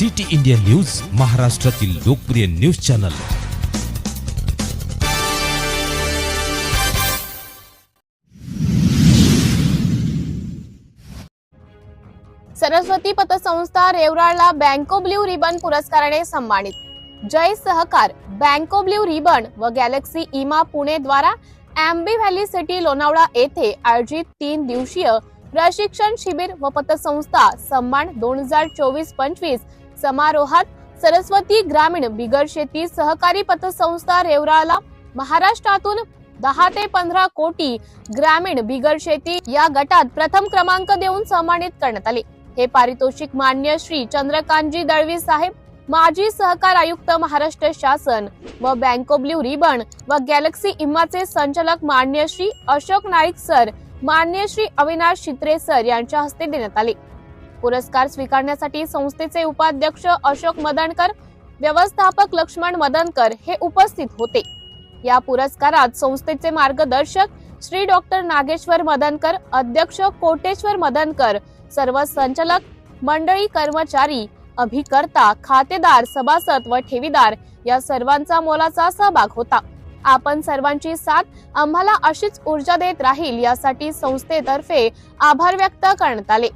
City India news महाराष्ट्रातील लोकप्रिय news channel. Saraswati पतसंस्था रेवराळला बँको ब्ल्यू रिबन पुरस्काराने सन्मानित. जय सहकार बँको ब्ल्यू रिबन व गॅलेक्सी इमा पुणे द्वारा अँबी व्हॅली सिटी लोणावळा येथे आयोजित तीन दिवसीय प्रशिक्षण शिबिर व पतसंस्था सन्मान दोन हजार चोवीस पंचवीस समारोहात सरस्वती ग्रामीण बिगर शेती सहकारी पतसंस्था रेवराला महाराष्ट्रातून दहा ते पंधरा कोटी ग्रामीण बिगर शेती या गटात प्रथम क्रमांक देऊन सन्मानित करण्यात आले. हे पारितोषिक मान्य श्री चंद्रकांतजी दळवी साहेब माजी सहकार आयुक्त महाराष्ट्र शासन व बँको ब्ल्यू रिबन व गॅलेक्सी इम्माचे संचालक मान्य श्री अशोक नाईक सर मान्य श्री अविनाश चित्रे सर यांच्या हस्ते देण्यात आले. पुरस्कार स्वीकारण्यासाठी संस्थेचे उपाध्यक्ष अशोक मदनकर व्यवस्थापक लक्ष्मण मदनकर हे उपस्थित होते. या पुरस्कारात संस्थेचे मार्गदर्शक श्री डॉक्टर नागेश्वर मदनकर अध्यक्ष कोटेश्वर मदनकर सर्व संचालक मंडळी कर्मचारी अभिकर्ता खातेदार सभासद व ठेवीदार या सर्वांचा मोलाचा सहभाग होता. आपण सर्वांची साथ आम्हाला अशीच ऊर्जा देत राहील यासाठी संस्थेतर्फे आभार व्यक्त करण्यात आले.